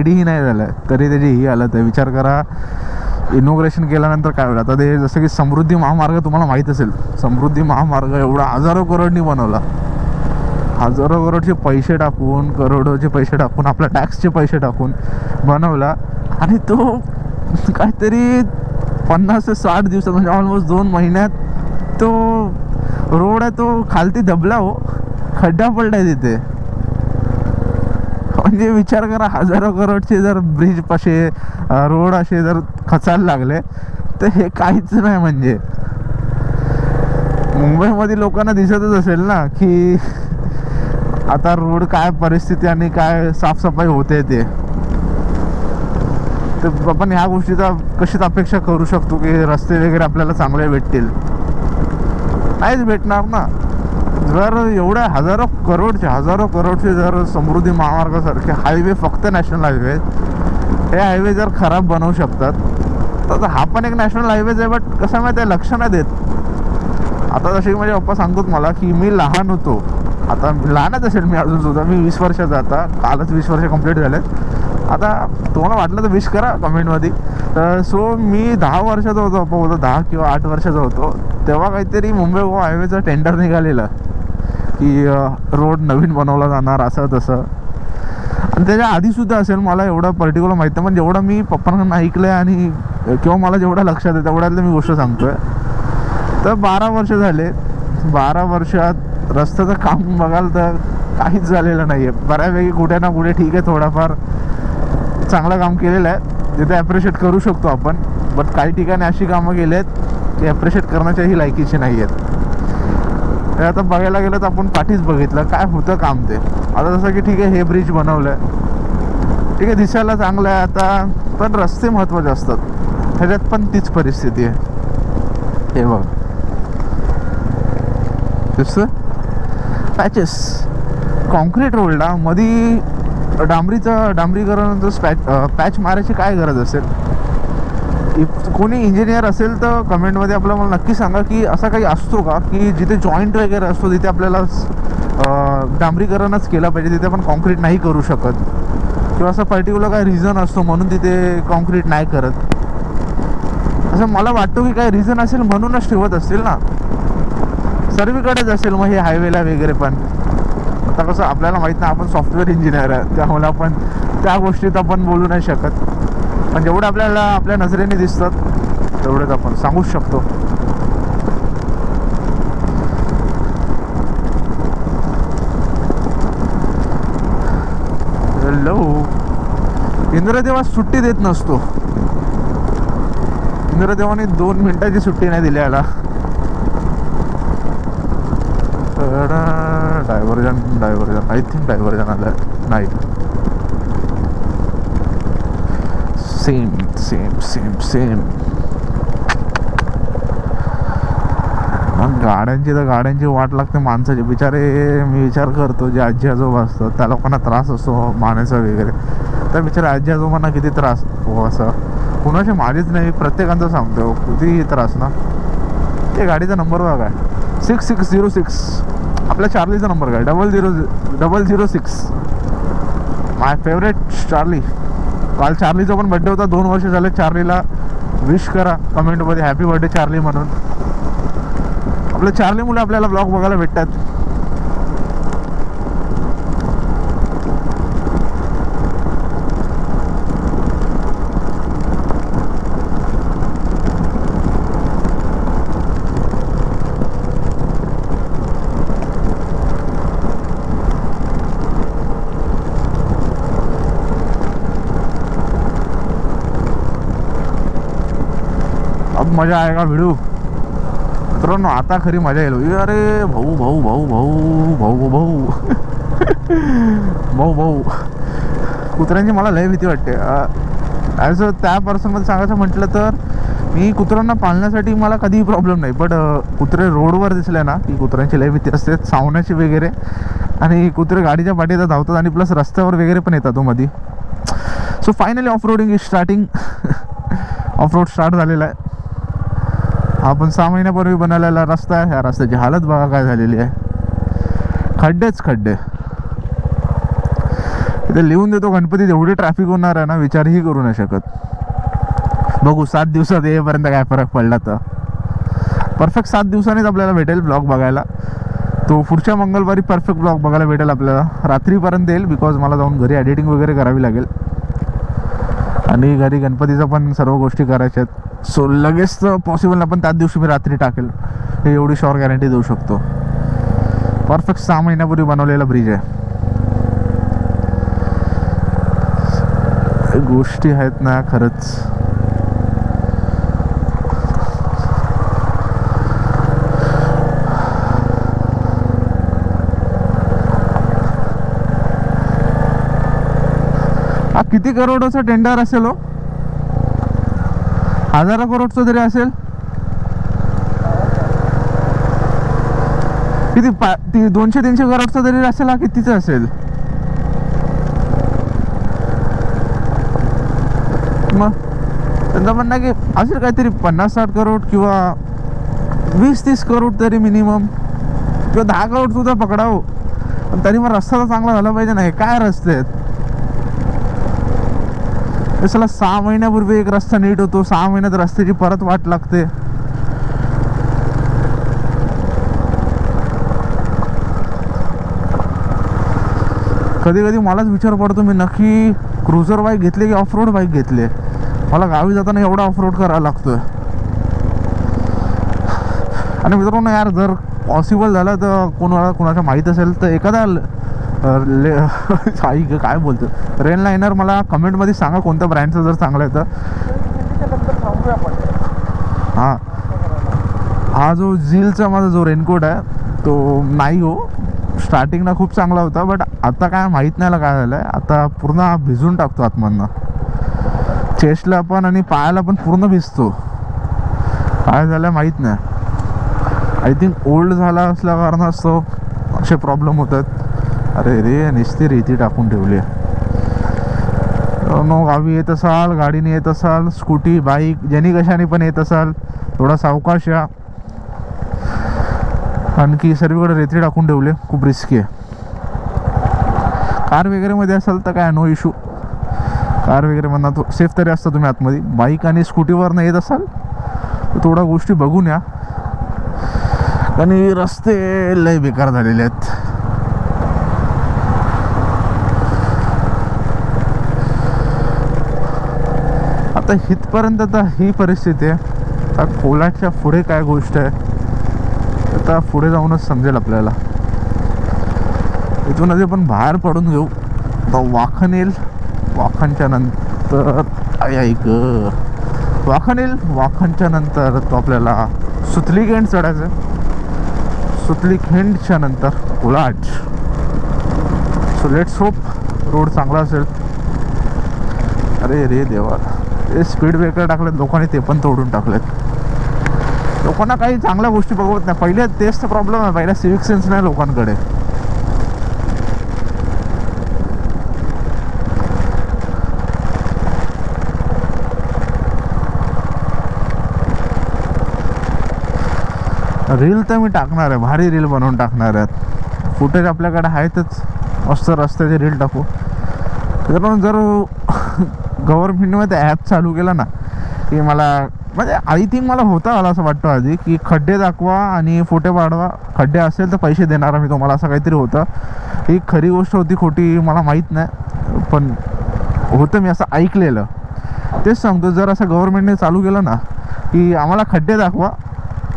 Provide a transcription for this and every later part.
रेडीही नाही झालं तरी त्याची ही हालत आहे. विचार करा इनोग्रेशन केल्यानंतर काय होईल? आता ते जसं की समृद्धी महामार्ग तुम्हाला माहीत असेल. समृद्धी महामार्ग एवढा हजारो करोडनी बनवला. हजारो करोडचे पैसे टाकून करोडोचे पैसे टाकून आपल्या टॅक्सचे पैसे टाकून बनवला. आणि तो काहीतरी पन्नास ते साठ दिवसात म्हणजे ऑलमोस्ट दोन महिन्यात तो रोड आहे तो खालती दबला हो. खड्डा पडलाय तिथे. म्हणजे विचार करा हजारो करोडचे जर ब्रिज पाशे रोड असे जर खचायला लागले तर हे काहीच नाही म्हणजे. मुंबईमध्ये लोकांना दिसतच असेल ना की आता रोड काय परिस्थिती आणि काय साफसफाई होते ते. तर आपण ह्या गोष्टीचा कशीच अपेक्षा करू शकतो की रस्ते वगैरे आपल्याला चांगले भेटतील. नाहीच भेटणार ना. जर एवढ्या हजारो करोडचे हजारो करोडचे जर समृद्धी महामार्गासारखे हायवे फक्त नॅशनल हायवे हे हायवे जर खराब बनवू शकतात तर हा पण एक नॅशनल हायवेज आहे बट कसं माहिती आहे लक्ष नाही देत. आता जसे की माझे पप्पा सांगतात मला की मी लहान होतो. आता लहानच असेल मी अजून सुद्धा मी वीस वर्षाचा आता कालच वीस वर्ष कंप्लीट झालेत. आता तुम्हाला वाटलं तर विश करा कमेंटमध्ये तर सो मी दहा वर्षाचा होतो पप्पा होतो दहा किंवा आठ वर्षाचा होतो. तेव्हा काहीतरी मुंबई गोवा हायवेचं टेंडर निघालेलं. की रोड नवीन बनवला जाणार असं तसं. आणि त्याच्या आधीसुद्धा असेल मला एवढं पर्टिक्युलर माहीत नाही. पण जेवढं मी पप्पांकडून ऐकलं आहे आणि किंवा मला जेवढं लक्षात आहे तेवढ्यातलं मी गोष्ट सांगतोय. तर बारा वर्ष झाले. बारा वर्षात रस्त्याचं काम बघाल तर काहीच झालेलं नाही आहे बऱ्यापैकी कुठे ना कुठे ठीक आहे थोडाफार. चांगलं काम केलेलं आहे. तिथे ॲप्रिशिएट करू शकतो आपण. बट काही ठिकाणी अशी कामं केली आहेत की ॲप्रिशिएट करण्याच्याही लायकीची नाही आहेत. तर आता बघायला गेलं तर आपण पाठीच बघितलं. काय होतं काम ते? आता जसं की ठीक आहे हे ब्रिज बनवलं आहे ठीक आहे दिसायला चांगलं आहे आता पण रस्ते महत्त्वाचे असतात. ह्याच्यात पण तीच परिस्थिती आहे. हे बघ. दिसतं पॅचेस कॉन्क्रीट रोडला मधी डांबरीचं डांबरीकरणाचं स्पॅच पॅच मारायची काय गरज असेल? इफ कोणी इंजिनियर असेल तर कमेंटमध्ये आपल्याला मला नक्की सांगा की असा काही असतो का? की जिथे जॉईंट वगैरे असतो तिथे आपल्याला डांबरीकरणच केलं पाहिजे तिथे आपण कॉन्क्रीट नाही करू शकत. किंवा असं पर्टिक्युलर काय रिझन असतो म्हणून तिथे कॉन्क्रीट नाही करत. असं मला वाटतं की काही रिझन असेल म्हणूनच ठेवत असतील ना. सर्वीकडेच असेल मग हे हायवेला वगैरे पण. आता कसं आपल्याला माहीत नाही आपण सॉफ्टवेअर इंजिनियर आहे. त्यामुळे आपण त्या गोष्टीत आपण बोलू नाही शकत. पण जेवढं आपल्याला आपल्या नजरेने दिसतात तेवढंच आपण सांगूच शकतो. हॅलो इंद्रदेवा सुट्टी देत नसतो. इंद्रदेवाने दोन मिनिटाची सुट्टी नाही दिली याला. Diversion diversion I think diversion आलं नाही सेम सेम सेम सेम मग गाड्यांची तर गाड्यांची वाट लागते माणसाची. बिचारे मी विचार करतो जे आजी आजोबा असतात त्या लोकांना त्रास असतो मानेचा वगैरे? त्या बिचारे आजी आजोबांना किती त्रास हो असं? कुणाशी माझीच नाही प्रत्येकाचं सांगतो. कितीही त्रास ना? ते गाडीचा नंबर बघा. काय सिक्स सिक्स झिरो सिक्स आपल्या चार्लीचा नंबर काय? Double zero double zero six my favourite Charlie काल चार्लीचा पण बड्डे होता. दोन वर्ष झाले चार्लीला विश करा. कमेंटमध्ये हॅपी बर्थडे चार्ली म्हणून. आपल्या चार्ली मुलं आपल्याला ब्लॉग बघायला भेटतात. मजा आहे का व्हिडिओ मित्रांनो आता खरी मजा येईल. अरे भाऊ भाऊ भाऊ भाऊ भाऊ भाऊ भाऊ. भाऊ कुत्र्यांची मला लय भीती वाटते. ॲज अ त्या पर्सनमध्ये सांगायचं म्हटलं तर मी कुत्र्यांना पाळण्यासाठी मला कधीही प्रॉब्लेम नाही बट कुत्रे रोडवर दिसले ना की कुत्र्यांची लय भीती असते चावण्याची वगैरे. आणि कुत्रे गाडीच्या पाठीत धावतात आणि प्लस रस्त्यावर वगैरे पण येतात तो मध्ये so finally off roading is starting off road start झालेला आहे. आपण सहा महिन्यापूर्वी बनवलेला रस्ता आहे. ह्या रस्त्याची हालत बघा काय झालेली आहे. खड्डेच खड्डे. इथे लिहून देतो गणपतीत एवढी ट्रॅफिक होणार आहे ना विचारही करू नाही शकत. बघू सात दिवसात येईपर्यंत काय फरक पडला तर. परफेक्ट सात दिवसांनीच आपल्याला भेटेल ब्लॉग बघायला. तो पुढच्या मंगळवारी परफेक्ट ब्लॉग बघायला भेटेल आपल्याला. रात्रीपर्यंत येईल बिकॉज मला जाऊन घरी एडिटिंग वगैरे करावी लागेल. आणि घरी गणपतीचं पण सर्व गोष्टी करायच्या आहेत. सो लगेच तर पॉसिबल नाही पण त्याच दिवशी मी रात्री टाकेल. हे एवढी शॉर गॅरंटी देऊ शकतो. परफेक्ट सहा महिन्यापूर्वी बनवलेला ब्रिज आहे. गोष्टी आहेत ना खरंच. हा किती करोडचा टेंडर असेल हो? हजारो करोडचं तरी असेल. किती पा ती दोनशे तीनशे करोडचं तरी असेल हा कितीचा असेल. मग त्यांचं म्हणणं की असेल काहीतरी पन्नास साठ करोड किंवा वीस तीस करोड तरी मिनिमम किंवा दहा करोड सुद्धा पकडावं. पण तरी मग रस्ता तर चांगला झाला पाहिजे नाही काय रस्ते आहेत? चला सहा महिन्यापूर्वी एक रस्ता नीट होतो. सहा महिन्यात रस्त्याची परत वाट लागते. कधी कधी मलाच विचार पडतो मी नक्की क्रुझर बाईक घेतली की ऑफ रोड बाईक घेतली? मला गावी जाताना एवढा ऑफ रोड करायला लागतोय. आणि मित्रांनो यार जर पॉसिबल झालं तर कोणाला कोणाच्या माहीत असेल तर एखादा ले आई गं, काय बोलतो रेन लाईनर मला कमेंटमध्ये सांगा कोणत्या ब्रँडचं जर चांगलं आहे तर. हां. हा जो झीलचा माझा जो रेनकोट आहे तो नाही हो. स्टार्टिंगला खूप चांगला होता बट आता काय माहीत नाही काय झालं आहे आता पूर्ण भिजून टाकतो आतमधनं. चेस्टला पण आणि पायाला पण पूर्ण भिजतो. काय झालं माहीत नाही. आय थिंक ओल्ड झाला असल्या कारणास्तव असे प्रॉब्लेम होतात. अरे रे नुसती रेती टाकून ठेवली नो गावी येत असाल गाडीने येत असाल स्कूटी बाईक ज्यानी कशाने पण येत असाल थोडा सावकाश या. आणखी सर्वीकडे रेती टाकून ठेवले खूप रिस्की आहे. कार वगैरेमध्ये असाल तर काय नो इशू कार वगैरे म्हणा तो सेफ तरी असतं तुम्ही आतमध्ये. बाईक आणि स्कूटीवरनं येत असाल तर थोडा गोष्टी बघून या. आणि रस्ते लय बेकार झालेले आहेत. आता इथपर्यंत आता ही परिस्थिती आहे. आता कोलाटच्या पुढे काय गोष्ट आहे आता पुढे जाऊनच समजेल आपल्याला. इथून आधी आपण बाहेर पडून घेऊ. आता वाखन येईल. वाखनच्या नंतर आई आई वाखन येईल. वाखनच्या नंतर तो आपल्याला सुतली खेंड चढायचं आहे. सुतली खेंडच्या नंतर कोलाट सो लेट्स होप रोड चांगला असेल. अरे रे देवा. ते स्पीड ब्रेकर टाकलेत लोकांनी ते पण तोडून टाकलेत. लोकांना काही चांगल्या गोष्टी बघवत नाही. पहिले तेच तर प्रॉब्लेम आहे. पहिला सिविक सेन्स नाही लोकांकडे. रील तर मी टाकणार आहे. भारी रील बनवून टाकणार आहेत. फुटेज आपल्याकडे आहेतच. मस्त रस्त्याचे रील टाकू. जर जर गव्हर्नमेंटमध्ये ॲप चालू केला ना की मला म्हणजे आय थिंक मला होता मला असं वाटतं आधी की खड्डे दाखवा आणि फोटो पाडवा. खड्डे असेल तर पैसे देणार मी तुम्हाला असं काहीतरी होतं. ही खरी गोष्ट होती खोटी मला माहीत नाही. पण होतं मी असं ऐकलेलं. तेच सांगतो जर असं गव्हर्नमेंटने चालू केलं ना की आम्हाला खड्डे दाखवा.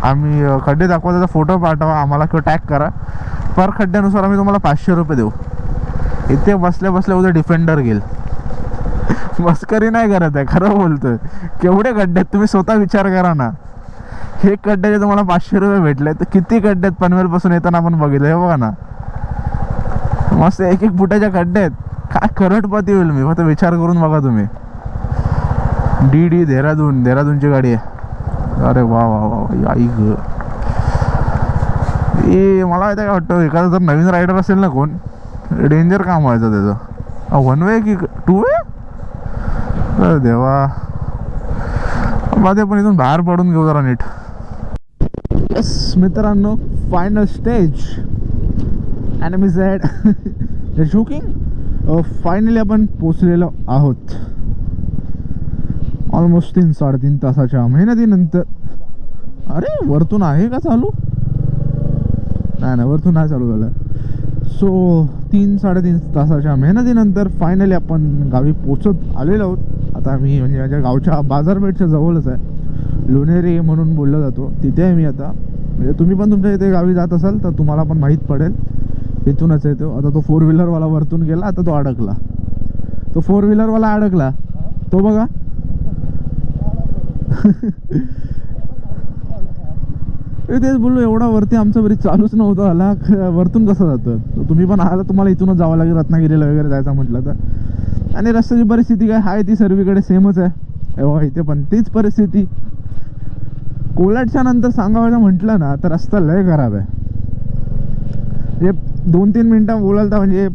आम्ही खड्डे दाखवा त्याचा फोटो पाठवा आम्हाला किंवा टॅग करा. पर खड्ड्यानुसार आम्ही तुम्हाला पाचशे रुपये देऊ. इथे बसल्या बसल्या उद्या डिफेंडर घेईल. मस्करी नाही करत आहे खरं बोलतोय. केवढे खड्डे आहेत? तुम्ही स्वतः विचार करा ना. हे खड्ड्याचे तुम्हाला पाचशे रुपये भेटले तर किती खड्डे आहेत? पनवेलपासून येताना आपण बघितलं हे बघा ना. मस्त एक एक फुटाच्या खड्डे आहेत. काय करटपती होईल मी? फक्त विचार करून बघा तुम्ही. डी डी देहरादून देहरादूनची गाडी आहे. अरे वा वा वा वा, आई ग. ए मला माहिती काय वाटतं एखादा जर नवीन रायडर असेल ना कोण डेंजर काम व्हायचं त्याचं. वन वे की टू वे अरे देवा. मध्ये पण इथून बाहेर पडून घेऊ जरा नीट. यस मित्रांनो final stage enemy Z joking finally आपण पोचलेलो आहोत. ऑलमोस्ट तीन साडेतीन तासाच्या मेहनतीनंतर. अरे वरतून आहे का चालू? नाही नाही वरतून नाही चालू झालं. सो तीन साडेतीन तासाच्या मेहनतीनंतर फायनली आपण गावी पोचत आलेलो आहोत. आता मी म्हणजे माझ्या गावच्या बाजारपेठच्या जवळच आहे. लोणेरे म्हणून बोललं जातो. तिथे आहे मी आता. म्हणजे तुम्ही पण तुमच्या इथे गावी जात असाल तर तुम्हाला पण माहीत पडेल. इथूनच आहे तो. आता तो फोर व्हीलरवाला वरतून गेला आता तो अडकला. तो फोर व्हीलरवाला अडकला. तो बघा. तेच बोललो एवढा वरती आमचं ब्रिज चालूच नव्हतं आला वरतून कसं जातं तर तुम्ही पण आला तुम्हाला इथूनच जावं लागेल रत्नागिरीला वगैरे जायचं म्हटलं तर. आणि रस्त्याची परिस्थिती काय? आहे ती सर्वीकडे सेमच आहे. इथे पण तीच परिस्थिती. कोलाटच्या नंतर सांगावं म्हटलं ना तर रस्ता लय खराब आहे. जे दोन तीन मिनटं बोलायला तर म्हणजे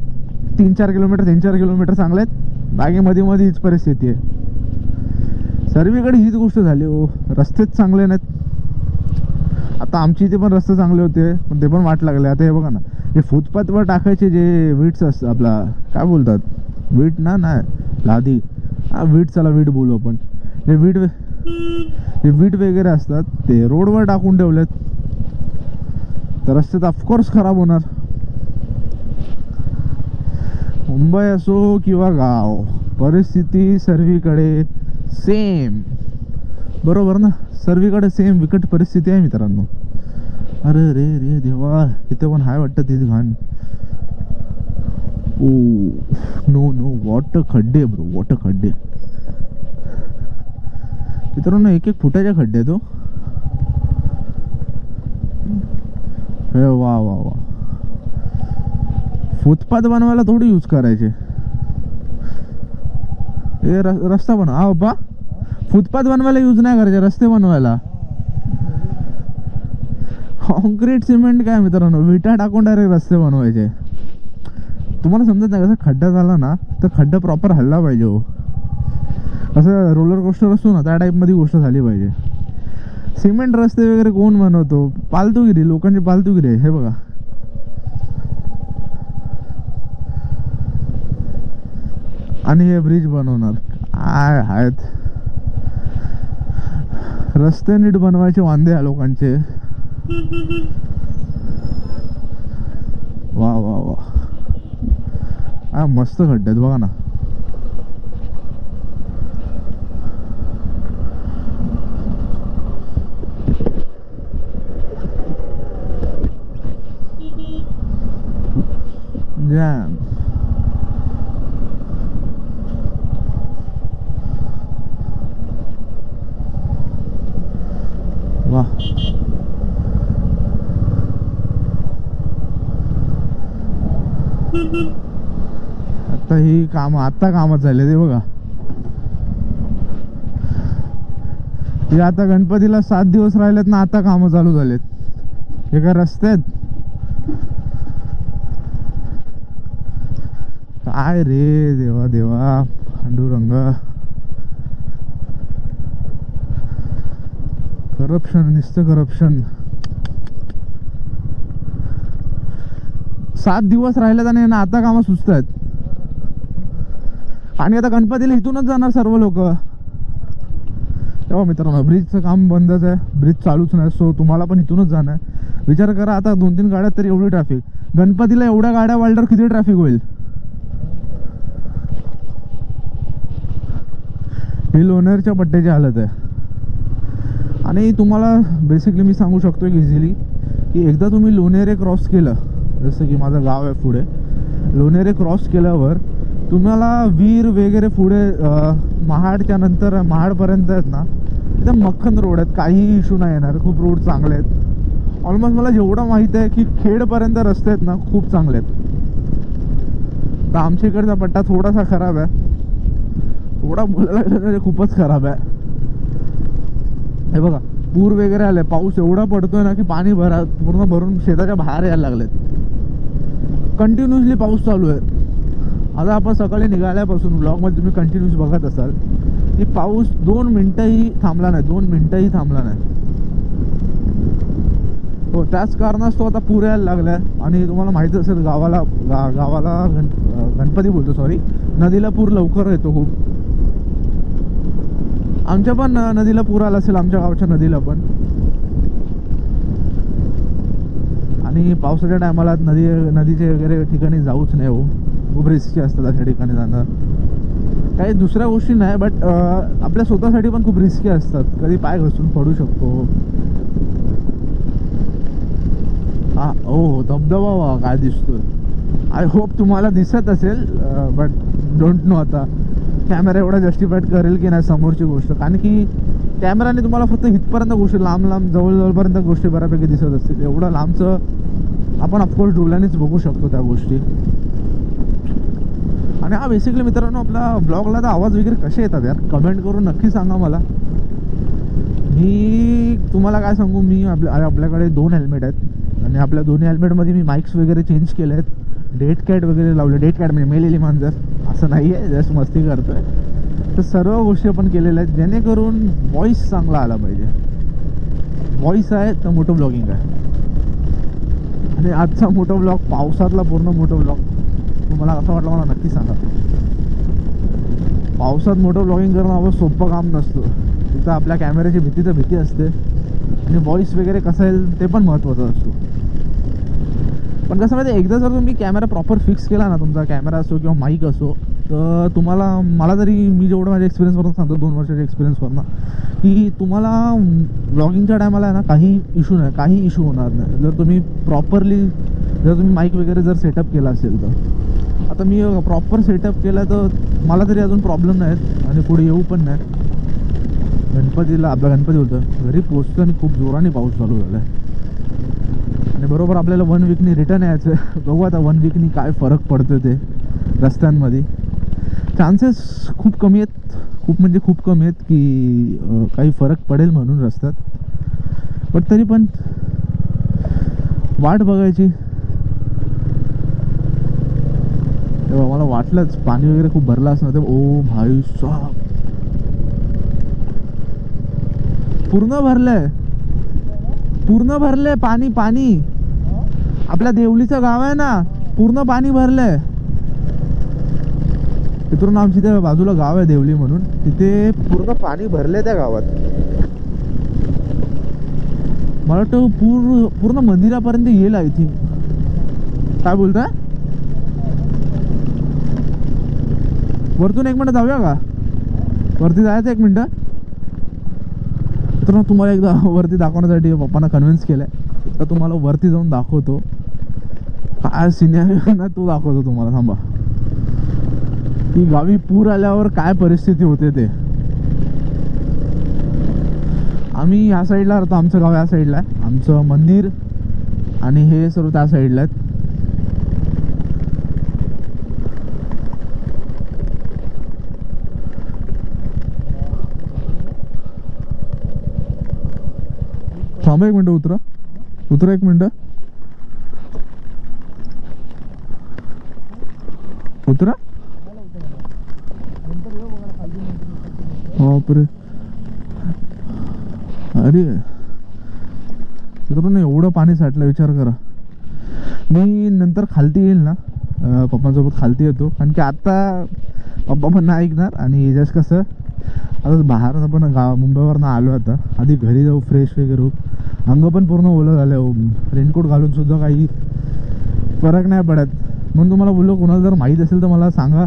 तीन चार किलोमीटर तीन चार किलोमीटर चांगले आहेत. बाकी मध्ये मध्ये हीच परिस्थिती आहे. सर्वीकडे हीच गोष्ट झाली हो. रस्तेच चांगले नाहीत. आता आमची इथे पण रस्ते चांगले होते पण ते पण वाट लागले. आता हे बघा ना हे फुटपाथवर टाकायचे जे वीट्स असतात आपला काय बोलतात? वीट ना नाही लादी हा वीट चला वीट बोलू आपण. हे वीट वे- हे वीट वगैरे असतात ते रोडवर टाकून ठेवलेत. तर रस्ते तर ऑफकोर्स खराब होणार. मुंबई असो किंवा गाव परिस्थिती सर्वीकडे सेम बरोबर ना? सर्वीकडे सेम विकट परिस्थिती आहे मित्रांनो. अरे रे रे देवा इथे पण हाय वाटतं तीच घाण. ओ नो नो वॉट खड्डे ब्रो वॉट खड्डे मित्रांनो एक एक फुटाच्या खड्डे तो। हे वा वा वा फुटपाथ बनवायला थोडी यूज करायचे हे र- रस्ता बन हा बाबा फुटपाथ बनवायला यूज नाही करायचे रस्ते बनवायला कॉन्क्रीट सिमेंट काय मित्रांनो विटा टाकून डायरेक्ट रस्ते बनवायचे तुम्हाला समजत नाही कसं खड्डा झाला ना तर खड्डा प्रॉपर हल्ला पाहिजे हो. असं रोलर कोस्टर असतो ना त्या टाईपमध्ये गोष्ट झाली पाहिजे. सिमेंट रस्ते वगैरे कोण बनवतो? पालतूगिरी लोकांची पालतूगिरी आहे हे बघा. आणि हे ब्रिज बनवणार. काय आहेत रस्ते नीट बनवायचे वांदे आहे लोकांचे. वा वा वा. हा मस्त खड्डे आहेत बघा ना. जॅम वा आता ही काम आता कामात झाले ते बघा. हे आता गणपतीला सात दिवस राहिलेत ना आता कामं चालू झालेत. हे काय रस्ते आहेत? काय रे देवा देवा पांडुरंग. करप्शन नुसतं करप्शन. सात दिवस राहिलेत आणि ना आता कामं सुचत आहेत. आणि आता गणपतीला इथूनच जाणार सर्व लोक. तेव्हा मित्रांनो ब्रिजचं काम बंदच आहे. ब्रिज चालूच नाही सो तुम्हाला पण इथूनच जाणं आहे. विचार करा आता दोन तीन गाड्यात तरी एवढी ट्रॅफिक गणपतीला एवढ्या गाड्या वाढल्यावर किती ट्रॅफिक होईल? ही लोणेरच्या पट्ट्याची हालत आहे. आणि तुम्हाला बेसिकली मी सांगू शकतो इझिली की एकदा तुम्ही लोणेरे क्रॉस केलं जसं की माझं गाव आहे पुढे. लोणेरे क्रॉस केल्यावर तुम्हाला वीर वगैरे पुढे महाडच्या नंतर महाडपर्यंत आहेत ना एकदम मक्खन रोड आहेत. काहीही इशू नाही येणार. खूप रोड चांगले आहेत. ऑलमोस्ट मला जेवढं माहीत आहे की खेडपर्यंत रस्ते आहेत ना खूप चांगले आहेत. तर आमच्या इकडचा पट्टा थोडासा खराब आहे. थोडा बोलायला लागलं तरी म्हणजे खूपच खराब आहे. हे बघा पूर वगैरे आले. पाऊस एवढा पडतोय ना की पाणी भरा पूर्ण भरून शेताच्या बाहेर यायला लागलेत. कंटिन्युअसली पाऊस चालू आहे. आता आपण सकाळी निघाल्यापासून ब्लॉगमध्ये तुम्ही कंटिन्यूस बघत असाल की पाऊस दोन मिनटंही थांबला नाही दोन मिनटंही थांबला नाही. हो त्याच कारणास्तव आता पूर यायला आहे आणि तुम्हाला माहीत असेल गावाला गा गावाला गण- गणपती बोलतो सॉरी नदीला पूर लवकर येतो खूप. आमच्या पण नदीला पूर आला असेल आमच्या गावच्या नदीला पण. आणि पावसाच्या टायमाला नदी नदीचे वगैरे ठिकाणी जाऊच नाही हो. खूप रिस्की असतात अशा ठिकाणी जाणं. काही दुसऱ्या गोष्टी नाही बट आपल्या स्वतःसाठी पण खूप रिस्की असतात. कधी पाय घसरून पडू शकतो. हा ओ धबधबा वा काय दिसतोय. आय होप तुम्हाला दिसत असेल बट डोंट नो आता. कॅमेरा एवढा जस्टिफाईड करेल की नाही समोरची गोष्ट. कारण की कॅमेराने तुम्हाला फक्त इथपर्यंत गोष्टी लांब लांब जवळ जवळपर्यंत गोष्टी बऱ्यापैकी दिसत असतील. एवढं लांबचं आपण ऑफकोर्स डोळ्यानेच बघू शकतो त्या गोष्टी. आणि हा बेसिकली मित्रांनो आपला ब्लॉगला तर आवाज वगैरे कसे येतात यार? कमेंट करून नक्की सांगा मला. मी तुम्हाला काय सांगू? मी आपल्या आपल्याकडे दोन हेल्मेट आहेत. आणि आपल्या दोन्ही हेल्मेटमध्ये मी माईक्स वगैरे चेंज केले आहेत. डेट कॅट वगैरे लावले. डेट कॅट म्हणजे मेलेली मांजर असं नाही आहे जस्ट मस्ती करतो आहे तर सर्व गोष्टी आपण केलेल्या आहेत. जेणेकरून व्हॉईस चांगला आला पाहिजे. व्हॉईस आहे तर मोठं ब्लॉगिंग आहे. आणि आजचा मोठा ब्लॉग पावसातला पूर्ण मोठा ब्लॉग तुम्हाला असं वाटलं मला नक्की सांगा. पावसात मोठं ब्लॉगिंग करणं आपण सोपं काम नसतं. तिथं आपल्या कॅमेऱ्याची भीती तर भीती असते. आणि व्हॉईस वगैरे कसं येईल ते पण महत्त्वाचं असतो. पण कसं माहिती आहे, एकदा जर तुम्ही कॅमेरा प्रॉपर फिक्स केला ना तुमचा कॅमेरा असो किंवा माईक असो तर तुम्हाला मला तरी मी जेवढं माझ्या एक्सपिरियन्सवरून सांगतो दोन वर्षाच्या एक्सपिरियन्सवरनं की तुम्हाला ब्लॉगिंगच्या टायमाला आहे ना काही इशू नाही काही इशू होणार नाही. जर तुम्ही प्रॉपरली जर तुम्ही माईक वगैरे जर सेटअप केला असेल तर. आता मी प्रॉपर सेटअप केला तर मला तरी अजून प्रॉब्लेम नाहीत आणि पुढे येऊ पण नाही गणपतीला आपला गणपती होतं. घरी पोचतो आणि खूप जोराने पाऊस चालू झाला आहे आणि बरोबर आपल्याला वन वीकनी रिटर्न यायचं आहे. बघू आता वन वीकनी काय फरक पडतो ते रस्त्यांमध्ये. चान्सेस खूप कमी आहेत. खूप म्हणजे खूप कमी आहेत की काही फरक पडेल म्हणून रस्त्यात. पण तरी पण वाट बघायची. तेव्हा मला वाटलंच पाणी वगैरे खूप भरलं असणार ते ओ भाई साहब. पूर्ण भरलंय. पूर्ण भरलंय पाणी पाणी. आपल्या देवलीचं गाव आहे ना पूर्ण पाणी भरलंय. तिथून आमची त्या बाजूला गाव आहे देवली म्हणून. तिथे पूर्ण पाणी भरलंय त्या गावात. मला वाटतं पूर्ण पूर्ण मंदिरापर्यंत येईल आय थिंक काय बोलताय? वरतून एक मिनटं जाऊया का? वरती जायचं एक मिनटं? तर तुम्हाला एकदा वरती दाखवण्यासाठी पप्पांना कन्व्हिन्स आहे तर तुम्हाला वरती जाऊन दाखवतो. काय सिनेमा ना तो दाखवतो तुम्हाला थांबा. की गावी पूर आल्यावर काय परिस्थिती होते ते? आम्ही या साईडला राहतो आमचं गाव या साईडला आहे. आमचं मंदिर आणि हे सर्व त्या साईडला आहेत. थांबा एक मिनटं उतरा. उतरा एक मिनटं. उतरा. बापरे. अरे. मित्रांनो एवढं पाणी साठलं विचार करा. मी नंतर खालती येईल ना? पप्पांसोबत खालती येतो. कारण की आत्ता पप्पा पण नाही ऐकणार आणि जस्ट कसं आता बाहेरनं पण गाव मुंबईवरनं आलो आता. आधी घरी जाऊ फ्रेश वगैरे होऊ. अंग पण पूर्ण ओलं झालं आहे हो. रेनकोट घालून सुद्धा काही फरक नाही पडत. म्हणून तुम्हाला बोललो कोणाला जर माहीत असेल तर मला सांगा.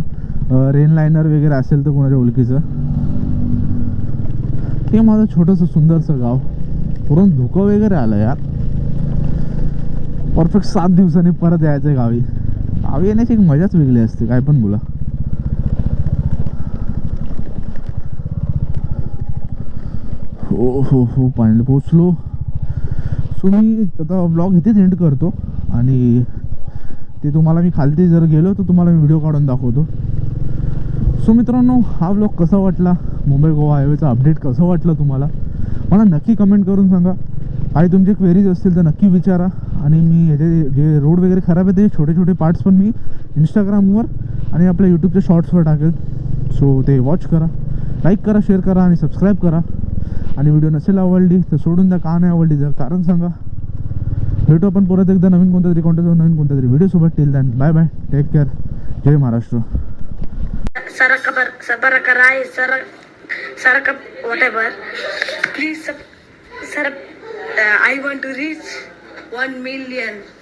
रेन लायनर वगैरे असेल तर कोणाच्या ओळखीचं. ते माझं छोटंसं सुंदरसं गाव. पूर्ण धुकं वगैरे आलं यार. परफेक्ट सात दिवसांनी परत यायचं आहे गावी. गावी येण्याची एक मजाच वेगळी असते काय पण बोला. हो हो हो पाणी पोचलो सो मी आता ब्लॉग इथेच एंड करतो आणि ते तुम्हाला मी खालती जर गेलो तर तुम्हाला मी व्हिडिओ काढून दाखवतो. सो मित्रांनो हा ब्लॉग कसा वाटला? मुंबई गोवा हायवेचा अपडेट कसं वाटलं तुम्हाला? मला नक्की कमेंट करून सांगा. आणि तुमचे क्वेरीज असतील तर नक्की विचारा. आणि मी ह्याचे जे रोड वगैरे खराब आहे ते छोटे छोटे पार्ट्स पण मी इंस्टाग्रामवर आणि आपल्या यूट्यूबच्या शॉर्ट्सवर टाकेल. सो ते वॉच करा. लाईक करा शेअर करा आणि सबस्क्राईब करा. आणि व्हिडिओ नसेल आवडली तर सोडून द्या का नाही आवडली जर कारण सांगा. भेटू आपण परत एकदा नवीन कोणत्या तरी कोणत्या नवीन कोणत्या तरी व्हिडिओ सोबत. Till then bye bye take care Jai Maharashtra. Please sir I want to reach one million